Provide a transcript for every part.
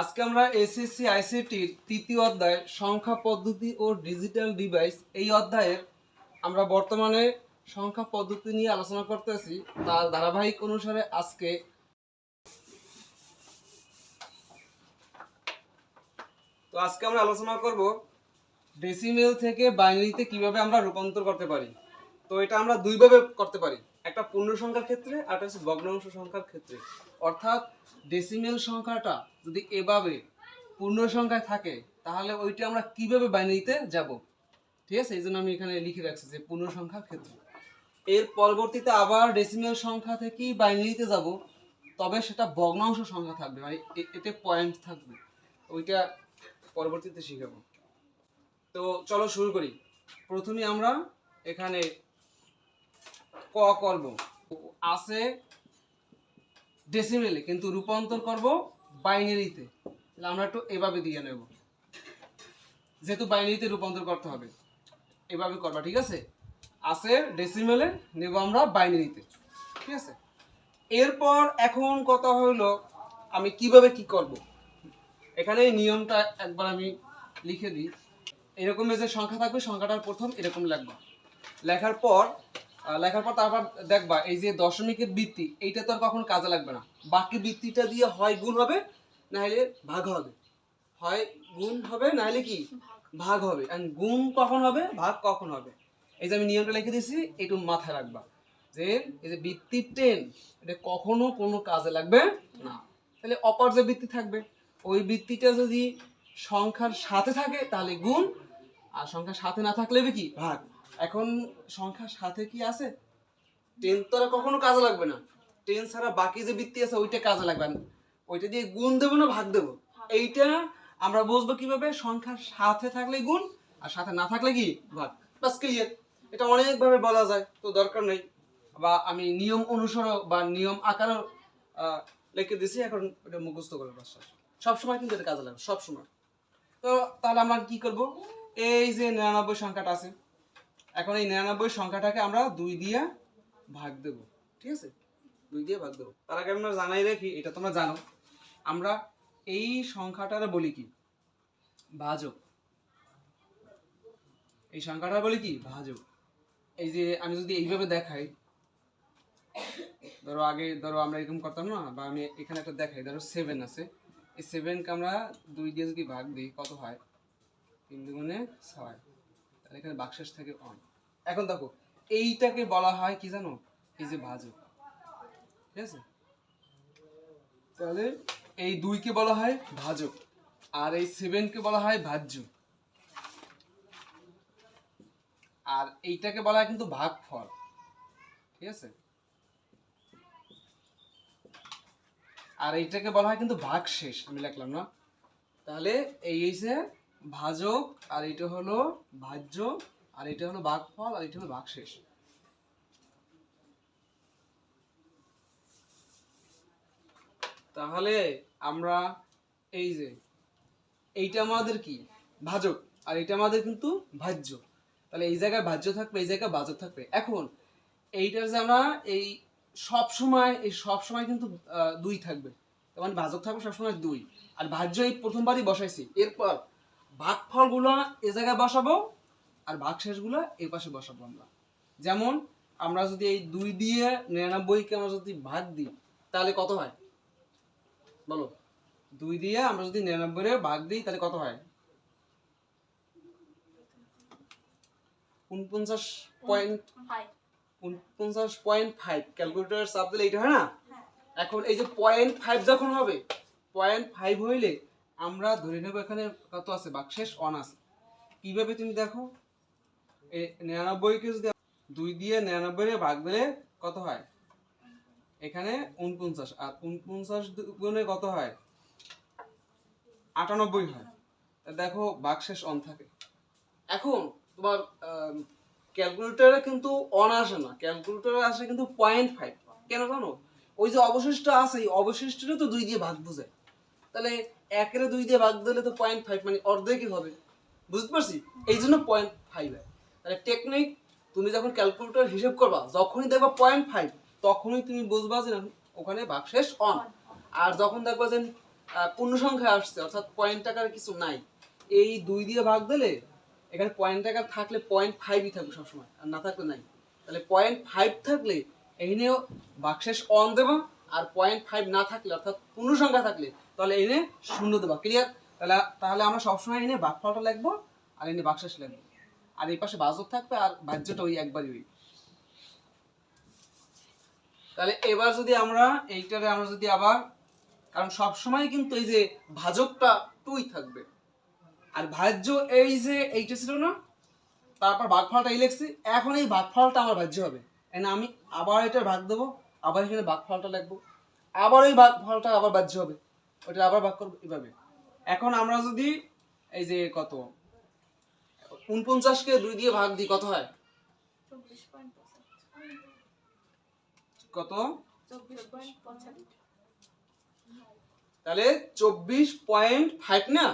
আজকে আমরা এসএসসি আইসিটির তৃতীয় অধ্যায়, সংখ্যা পদ্ধতি ও ডিজিটাল ডিভাইস এই অধ্যায়ের আমরা বর্তমানে সংখ্যা পদ্ধতি নিয়ে আলোচনা করতেছি। তার ধারাবাহিক অনুসারে আজকে তো আজকে আমরা আলোচনা করব ডেসিমেল থেকে বাইনারিতে কীভাবে আমরা রূপান্তর করতে পারি। তো এটা আমরা দুইভাবে করতে পারি। একটা পূর্ণ সংখ্যার ক্ষেত্রে আর একটা হচ্ছে ভগ্নাংশ সংখ্যার ক্ষেত্রে। অর্থাৎ ডেসিমেল সংখ্যাটা যদি এভাবে পূর্ণ সংখ্যায় থাকে, তাহলে ওইটা আমরা কীভাবে বাইনারিতে যাব? ঠিক আছে, এই জন্য আমি এখানে লিখে রাখছি যে পূর্ণ সংখ্যার ক্ষেত্রে। এর পরবর্তীতে আবার ডেসিমেল সংখ্যা থেকেই বাইনারিতে যাব, তবে সেটা ভগ্নাংশ সংখ্যা থাকবে মানে এতে পয়েন্ট থাকবে। ওইটা পরবর্তীতে শিখাবো। তো চলো শুরু করি। প্রথমে আমরা এখানে ক করব? আছে ডেসিমেলে কিন্তু রূপান্তর করব বাইনারিতে তাহলে আমরা একটু এভাবে দিয়ে নেব। যেহেতু বাইনারিতে রূপান্তর করতে হবে, এভাবে করবা, ঠিক আছে? আছে ডেসিমেলে নেব আমরা বাইনারিতে ঠিক আছে? এরপর এখন কথা হলো আমি কীভাবে কি করব? এখানে নিয়মটা একবার আমি লিখে দিই। এরকম যে সংখ্যা থাকবে, সংখ্যাটার প্রথম এরকম লিখবা। লেখার পর লেখার পর তারপর দেখবা, এই যে দশমিকের বৃত্তি, এইটা তো আর কখনো কাজে লাগবে না। বাকি বৃত্তিটা দিয়ে হয় গুণ হবে না হলে ভাগ হবে। হয় গুণ হবে না হলে কি? ভাগ হবে। And গুণ কখন হবে? ভাগ কখন হবে? এই যে আমি নিয়মটা লিখে দিয়েছি একটু মাথায় রাখবা। যে এই যে বৃত্তির টেন, এটা কখনো কোনো কাজে লাগবে না। তাহলে অপর যে বৃত্তি থাকবে, ওই বৃত্তিটা যদি সংখ্যার সাথে থাকে, তাহলে গুণ, আর সংখ্যার সাথে না থাকলে কি? ভাগ। এখন সংখ্যার সাথে কি আছে? টেন তো কখনো কাজে লাগবে না। টেন ছাড়া বাকি যে বৃত্তি আছে ওইটা কাজে লাগবে না। ওইটা দিয়ে গুণ দেবো না ভাগ দেবো? এইটা আমরা বুঝব কীভাবে? সংখ্যার সাথে থাকলে গুণ আর সাথে না থাকলে কি? ভাগ। বাস ক্লিয়ার এটা অনেকভাবে বলা যায় তো দরকার নেই। বা আমি নিয়ম অনুসরণ বা নিয়ম আকারও লিখে দিছি এখন এটা মুখস্থ করে বাস সবসময় কিন্তু এটা কাজে লাগবে সবসময়। তো তাহলে আমরা কি করব? এই যে নিরানব্বই সংখ্যাটা আছে এখন এই নিরানব্বই সংখ্যাটাকে আমরা দুই দিয়ে ভাগ দেব, ঠিক আছে? দুই দিয়ে ভাগ দেবো। তার আগে আমরা জানাই রাখি, এটা তোমরা জানো, আমরা এই সংখ্যাটার বলি কি? ভাজক। এই সংখ্যাটা বলি কি? ভাজক। এই যে আমি যদি এইভাবে দেখাই, ধরো আগে, ধরো আমরা এরকম করতাম না, বা আমি এখানে একটা দেখাই, ধরো সেভেন আছে। এই সেভেনকে আমরা দুই দিয়ে যদি ভাগ দিই, কত হয়? তিন দুগুণে ছয়। তাহলে এখানে বাক্সেস থেকে অন এখন দেখো, এইটাকে বলা হয় কি জানো? এই যে ভাজক ঠিক আছে? তাহলে এই দুইকে বলা হয় ভাজক, আর এই সেভেনকে বলা হয় ভাজ্য। আর এইটাকে বলা হয় কিন্তু ভাগফল। ঠিক আছে? আর এইটাকে বলা হয় কিন্তু ভাগশেষ, আমি লিখলাম না। তাহলে এই হইছে ভাজক, আর এটা হলো ভাজ্য, আর এটা হলো ভাগফল আর এটা হলো ভাগশেষ তাহলে আমরা এই যে, এইটা আমাদের কি? ভাজক, আর এটা আমাদের কিন্তু ভাজ্য। তাহলে এই জায়গায় ভাজ্য থাকবে, এই জায়গায় ভাজক থাকবে। এখন এইটার যে আমরা এই সব সময়, এই সব সময় কিন্তু দুই থাকবে। তার মানে ভাজক থাকবে সবসময় দুই। আর ভাজ্য এই প্রথমবারই বসাইছি। এরপর ভাগফলগুলো এ জায়গায় বসাবো আর ভাগশেষগুলো এই পাশে বসাবো আমরা। যেমন আমরা যদি এই দুই দিয়ে নিরানব্বইকে আমরা যদি ভাগ দিই তাহলে কত হয়? বলো। দুই দিয়ে আমরা যদি নিরানব্বই ভাগ দিই তাহলে কত হয়? উনপঞ্চাশ পয়েন্ট উনপঞ্চাশ পয়েন্ট ফাইভ। ক্যালকুলেটর চাপ দিলে এইটা হয় না? এখন এই যে পয়েন্ট ফাইভ যখন হবে পয়েন্ট ফাইভ হইলে আমরা ধরে নেব এখানে কত আছে? বাকশেষ অন আছে। কীভাবে তুমি দেখো? নিরানব্বইকে যদি দুই দিয়ে নিরানব্বই ভাগ দিলে কত হয়? এখানে উনপঞ্চাশ আর উনপঞ্চাশ গুণে কত হয়? আটানব্বই হয়। দেখো বাকশেষ অন থাকে। এখন তোমার ক্যালকুলেটরে কিন্তু অন আসে না। ক্যালকুলেটরে আসে কিন্তু পয়েন্ট ফাইভ কেন জানো? ওই যে অবশিষ্ট আছে, এই অবশিষ্টটা তো দুই দিয়ে ভাগ বোঝায় তাহলে একের দুই দিয়ে ভাগ দিলে তো পয়েন্ট ফাইভ মানে অর্ধেকই হবে। বুঝতে পারছি? এই জন্য পয়েন্ট ফাইভ হয় তাহলে টেকনিক তুমি যখন ক্যালকুলেটর হিসেব করবা যখনই দেখবা পয়েন্ট ফাইভ তখনই তুমি বুঝবা যে ওখানে ভাগশেষ অন আর যখন দেখবা যে পূর্ণ সংখ্যা আসছে অর্থাৎ পয়েন্ট টাকার কিছু নাই এই দুই দিয়ে ভাগ দিলে এখানে পয়েন্ট টাকা থাকলে পয়েন্ট ফাইভই থাকবে সবসময় আর না থাকলে নাই। তাহলে পয়েন্ট ফাইভ থাকলে এইখানেও বাক্সেস অন দেবা আর পয়েন্ট ফাইভ না থাকলে অর্থাৎ পূর্ণ সংখ্যা থাকলে তাহলে এনে শূন্য দেবো ক্লিয়ার তাহলে তাহলে আমরা সবসময় এনে ভাগফলটা লিখব আর এনে বাক্সেস লিখব আর এই পাশে বাজক থাকবে আর বাহ্যটা ওই একবারই ওই। তাহলে এবার যদি আমরা, এইটারে আমরা যদি আবার, কারণ সব সময় কিন্তু এই যে ভাজকটা টুই থাকবে। আর ভাজ্য এই যে এইটা ছিল না, তারপর ভাগফলটা এই লিখছি, এখন এই ভাগফলটা আমার ভাজ্য হবে। এখানে আমি আবার এটার ভাগ দেবো, আবার এখানে ভাগফলটা লিখব, আবার ওই ভাগফলটা আবার বাহ্য হবে। ওটা আবার ভাগ করব এইভাবে এখন আমরা যদি এই যে কত? উনপঞ্চাশকে দুই দিয়ে ভাগ দিই, কত হয়? কত? তাহলে চব্বিশ পয়েন্ট ফাইভ না?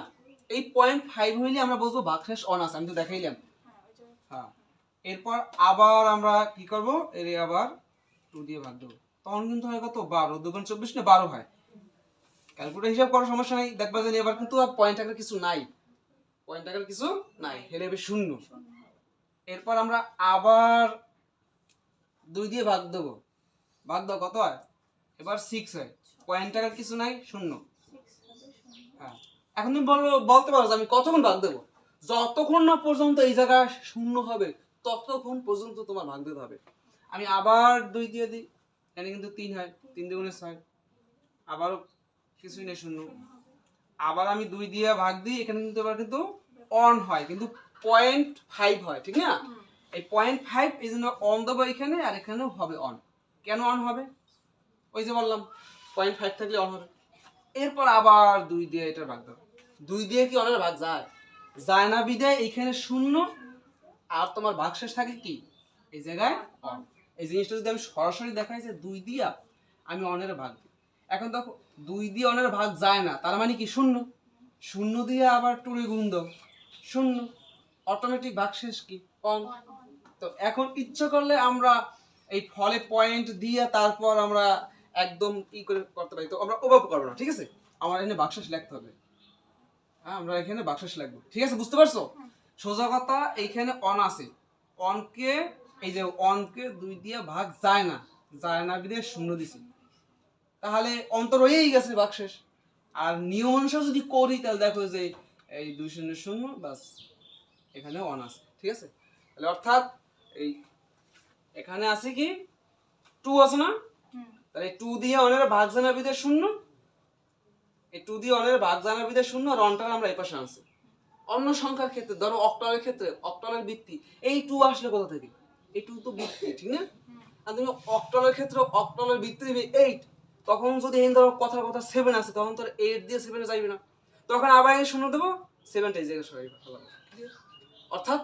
এই পয়েন্ট ফাইভ হইলে আমরা বুঝব বাকশেষ অন আছে, আমি তো দেখাইলাম। হ্যাঁ। হ্যাঁ এরপর আবার আমরা কি করব? এর আবার টু দিয়ে ভাগ দেবো। তখন কিন্তু হয় কত? বারো, দুগুণ চব্বিশ না বারো হয়। ক্যালকুলেটর হিসাব করার সমস্যা নাই। দেখবা যে এবার কিন্তু পয়েন্ট টাকার কিছু নাই। পয়েন্ট টাকার কিছু নাই। হেলে এবার শূন্য। এরপর আমরা আবার দুই দিয়ে ভাগ দেবো। ভাগ দাও, কত হয়? এবার সিক্স হয়। পয়েন্ট টাকার কিছু নাই, শূন্য। হবে হ্যাঁ। এখন তুমি বলব, বলতে পারো যে আমি কতক্ষণ ভাগ দেবো? যতক্ষণ না পর্যন্ত এই জায়গা শূন্য হবে, ততক্ষণ পর্যন্ত তোমার ভাগ দিতে হবে। আমি আবার দুই দিয়ে দিই। এখানে কিন্তু তিন হয়। তিন দুগুণে ছয়। আবারও কিছুই নেই শূন্য। আবার আমি দুই দিয়ে ভাগ দিই, এখানে কিন্তু এবার কিন্তু অন হয়, কিন্তু পয়েন্ট ফাইভ হয়, ঠিক না? এই পয়েন্ট ফাইভ এই জন্য অন দেবো এখানে, আর এখানেও হবে অন কেন অন হবে? ওই যে বললাম পয়েন্ট ফাইভ থাকলে অন হবে। এরপর আবার দুই দিয়ে এটা ভাগ দেবো। দুই দিয়ে কি অনের ভাগ যায়? যায় না বিদায় এইখানে শূন্য, আর তোমার ভাগ শেষ থাকে কি? এই জায়গায় অন এই জিনিসটা যদি আমি সরাসরি দেখাই যে দুই দিয়া আমি অনের ভাগ দিই। এখন দেখো দুই দিয়ে অনের ভাগ যায় না। তার মানে কি? শূন্য। শূন্য দিয়ে আবার টুরি গুণ দাও। শূন্য। অটোমেটিক ভাগ শেষ কি? অন তো এখন ইচ্ছে করলে আমরা এই ফলে পয়েন্ট দিয়ে তারপর আমরা একদম ই করে করতে পারি। তো আমরা ওভাবে করব না, ঠিক আছে? আমার এখানে বাক্সাস লিখতে হবে। হ্যাঁ আমরা এখানে বাক্সাস লিখব। ঠিক আছে, বুঝতে পারছ? সোজা কথা, এইখানে অন আছে। অনকে এই যে অনকে দুই দিয়ে ভাগ যায় না। যায় না বিদে শূন্য দিছি। তাহলে অন্তর হয়েই গেছে বাক্সেস আর নিয়ম অনুসারে যদি করি তাহলে দেখো যে এই দুই শূন্য শূন্য বাস এখানে অন আছে ঠিক আছে? তাহলে অর্থাৎ এই এখানে আছে কি? টু আছে না। তাহলে টু দিয়ে অনের ভাগ জানাবিতে শূন্য। এই টু দিয়ে অনের ভাগ জানাবিতে শূন্য আর অনটা আমরা এই পাশে আনছি। অন্য সংখ্যার ক্ষেত্রে ধরো অক্টালের ক্ষেত্রে অক্টালের বৃত্তি এই টু আসলে কোথা থেকে? এই টু তো বৃত্তি ঠিক না? আর তুমি অক্টালের ক্ষেত্রে অক্টালের বৃত্তি দিবে এইট তখন যদি এই ধরো কথার কথা সেভেন আছে, তখন তোর এইট দিয়ে সেভেনে যাইবে না। তখন আবার এই শূন্য দেবো সেভেনটা এই জায়গায় সরাই অর্থাৎ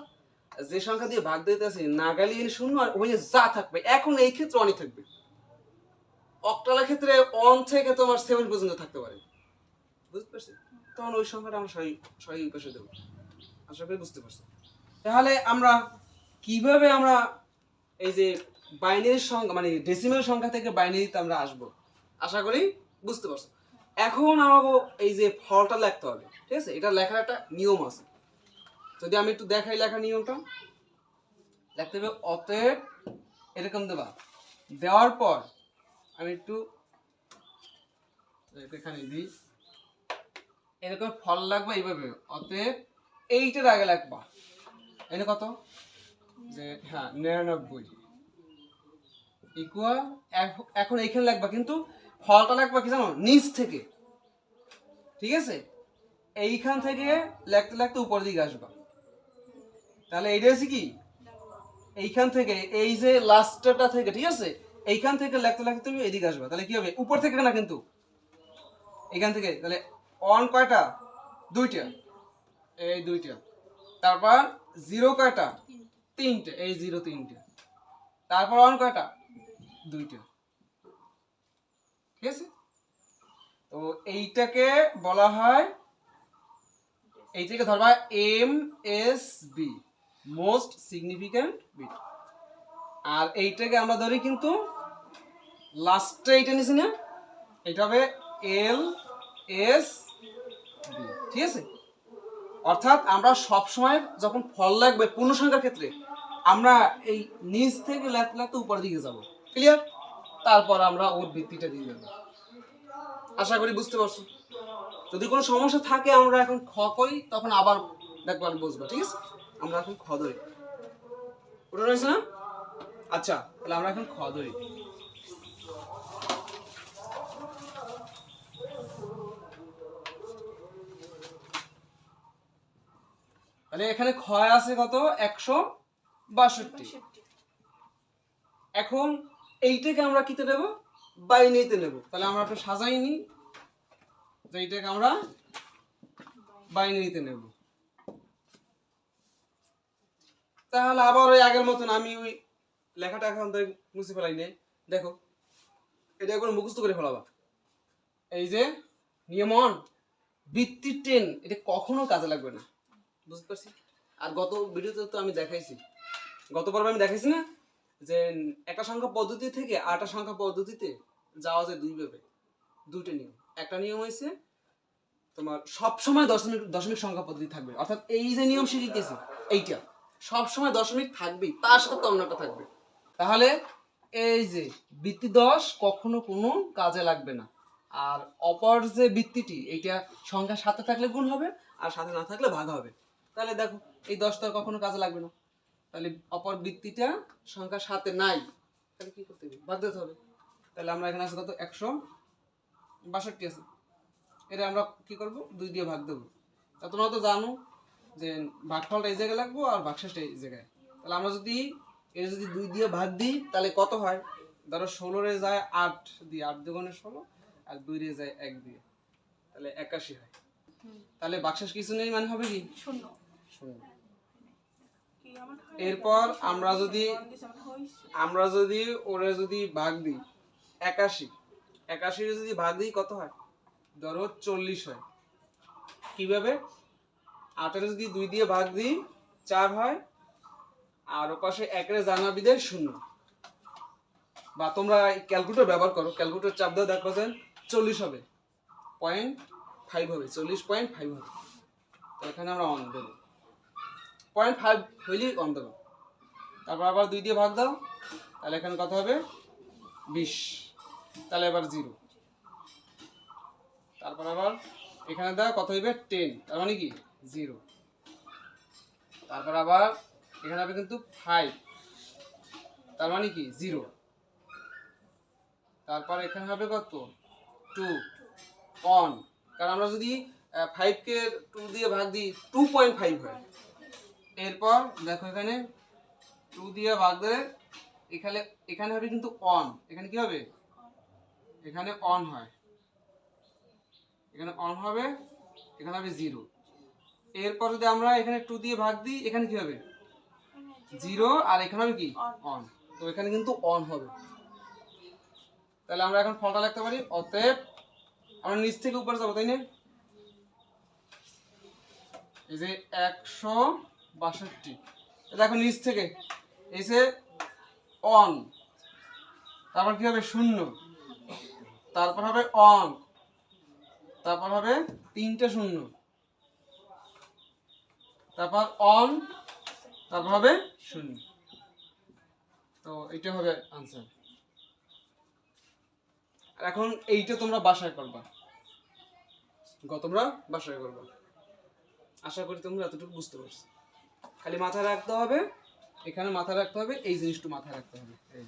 যে সংখ্যা দিয়ে ভাগ দিতে আছে নাগালি শূন্য আর ওই যা থাকবে, এখন এই ক্ষেত্রে অনই থাকবে। অক্টালের ক্ষেত্রে অন থেকে তোমার সেভেন পর্যন্ত থাকতে পারে। বুঝতে পারছি? তখন ওই সংখ্যাটা আমরা সহি সহি পাশে দেবো। আশা করি বুঝতে পারছ। তাহলে আমরা কীভাবে আমরা এই যে বাইনারি সংখ্যা মানে ডেসিমেল সংখ্যা থেকে বাইনারিতে আমরা আসব? আশা করি বুঝতে পারছ। এখন আমাকে এই যে ফলটা লিখতে হবে, ঠিক আছে? এটা লেখার একটা নিয়ম আছে। যদি আমি একটু দেখাই লেখা নিয়মটা। লিখতে হবে, অতএব এরকম দেবা। দেওয়ার পর আমি একটু এখানে দিই। এরকম ফল লাগবে এইভাবে। অতএব এইটার আগে লাগবা এনে কত? যে হ্যাঁ নিরানব্বই। ইকুয়াল এখন এইখানে লাগবা কিন্তু ফলটা লাগবা কি জানো? নিচ থেকে। ঠিক আছে? এইখান থেকে লাগতে লাগতে উপর দিকে আসবা। তাহলে এইটা হচ্ছে কি? এইখান থেকে, এই যে লাস্টটা থেকে, ঠিক আছে? এইখান থেকে লাগতে লাগতে তুমি এদিকে আসবা। তাহলে কি হবে? উপর থেকে না কিন্তু? এইখান থেকে। তাহলে অন কয়টা? দুইটা। এই দুইটা। তারপর জিরো কয়টা? তিনটে। এই জিরো তিনটে। তারপর অন কয়টা? দুইটা। ঠিক আছে? তো এইটাকে বলা হয়, এইটাকে ধরবা M S B most significant bit আর এইটাকে আমরা ধরি কিন্তু লাস্টে এইটা নিছি না, এটা হবে এল এস বি ঠিক আছে? অর্থাৎ আমরা সব সময় যখন ফল লাগবে পূর্ণ সংখ্যার ক্ষেত্রে, আমরা এই নিচ থেকে লাগতে লাগতে উপরের দিকে যাব। ক্লিয়ার তারপর আমরা ওর ভিত্তিটা দিয়ে দেবো। আশা করি বুঝতে পারছ? যদি কোনো সমস্যা থাকে আমরা এখন খ করি তখন আবার দেখবার বুঝব ঠিক আছে? আমরা এখন খ ধরি। ওটা রয়েছে না আচ্ছা তাহলে আমরা এখন খ ধরি। তাহলে এখানে ক্ষয় আছে কত? একশো বাষট্টি। এখন এইটাকে আমরা কিতে নেব? বাইনিতে নেব। তাহলে আমরা একটু সাজাই নি। যে এইটাকে আমরা বাইনারিতে নেব। তাহলে আবার ওই আগের মতন আমি ওই লেখাটা এখন মুছে ফেলাই নে। দেখো, এটা একবার মুখস্থ করে ফেলাবা। এই যে নিয়মন বৃত্তির টেন এটা কখনো কাজে লাগবে না। বুঝতে পারছি? আর গত ভিডিওতে তো আমি দেখাইছি। গত পর্বে আমি দেখাইছি না? যে একটা সংখ্যা পদ্ধতি থেকে আরেকটা সংখ্যা পদ্ধতিতে যাওয়া যায় দুই ভাবে। দুইটা নিয়ম। একটা নিয়ম হয়েছে তোমার সব সময় দশমিক দশমিক সংখ্যা পদ্ধতি থাকবে। অর্থাৎ এই যে নিয়ম শিখিতেছি এইটা। সব সময় দশমিক থাকবেই, তার সাথে একটা থাকবে। তাহলে এই যে বৃত্তি দশ কখনো কোনো কাজে লাগবে না। আর অপর যে বৃত্তিটি, এইটা সংখ্যা সাথে থাকলে গুণ হবে, আর সাথে না থাকলে ভাগ হবে। তাহলে দেখো, এই দশটা কখনো কাজে লাগবে না। তাহলে অপর বৃত্তিটা সংখ্যা সাথে নাই। তাহলে কি করতে হবে? ভাগ দিতে হবে। তাহলে আমরা এখানে আছে কত? একশো বাষট্টি আছে। এটা আমরা কি করব? দুই দিয়ে ভাগ দেবো। তা তোমরা তো জানো যে ভাগফলটা এই জায়গায় লাগবো আর ভাগশেষটা এই জায়গায়। তাহলে আমরা যদি এটা যদি দুই দিয়ে ভাগ দিই তাহলে কত হয়? ধরো ষোলোরে যায় আট দিয়ে আট দুগুণে ষোলো আর দুই রে যায় এক দিয়ে। তাহলে একাশি হয়। তাহলে বাক্সাস কিছু নেই মানে হবে কি? শূন্য। শূন্য। এরপর আমরা যদি আমার যদি ওরে যদি ভাগ দিই, একাশি। একাশি যদি ভাগ দিই, কত হয়? ধরো চল্লিশ হয়। কীভাবে? আটের যদি দুই দিয়ে ভাগ দিই, চার হয়। আর ওপাশে একের জানা বিদে শূন্য। বা তোমরা ক্যালকুলেটর ব্যবহার করো। ক্যালকুলেটর চাপ দাও দেখো যে চল্লিশ হবে। পয়েন্ট ফাইভ হবে। চল্লিশ পয়েন্ট ফাইভ হবে। তো এখানে আমরা অন দেবো পয়েন্ট ফাইভ হইলেই অন দেবো। তারপর আবার দুই দিয়ে ভাগ দাও, তাহলে এখানে কত হবে? বিশ। তাহলে এবার জিরো তারপর আবার এখানে দাও, কত হইবে? টেন তার মানে কি? জিরো তারপর আবার এখানে হবে কিন্তু ফাইভ তার মানে কি? জিরো তারপর এখানে হবে কত? টু অন কারণ আমরা যদি ফাইভকে টু দিয়ে ভাগ দিই টু পয়েন্ট ফাইভ হয়। এরপর দেখো এখানে টু দিয়ে ভাগ দিলে এখানে এখানে হবে কিন্তু অন এখানে কি হবে? এখানে অন হয়। এখানে অন হবে, এখানে হবে জিরো এরপর যদি আমরা এখানে টু দিয়ে ভাগ দিই, এখানে কি হবে? জিরো আর এখানে হবে কি? অন তো এখানে কিন্তু অন হবে। তাহলে আমরা এখন ফলটা লিখতে পারি। অতএব আমরা নিচ থেকে উপরে যাব, তাই না? এই যে একশো বাষট্টি। দেখো নিচ থেকে। এসে অন তারপর কি হবে? শূন্য। তারপর হবে অন তারপর হবে তিনটে শূন্য। তারপর অন তারপর হবে শূন্য। তো এটা হবে আনসার এখন এইটা তোমরা বাসায় করবা। তোমরা বাসায় করবা। আশা করি তোমরা এতটুকু বুঝতে পারছ। খালি মাথায় রাখতে হবে এখানে মাথায় রাখতে হবে এই জিনিসটা মাথায় রাখতে হবে এই।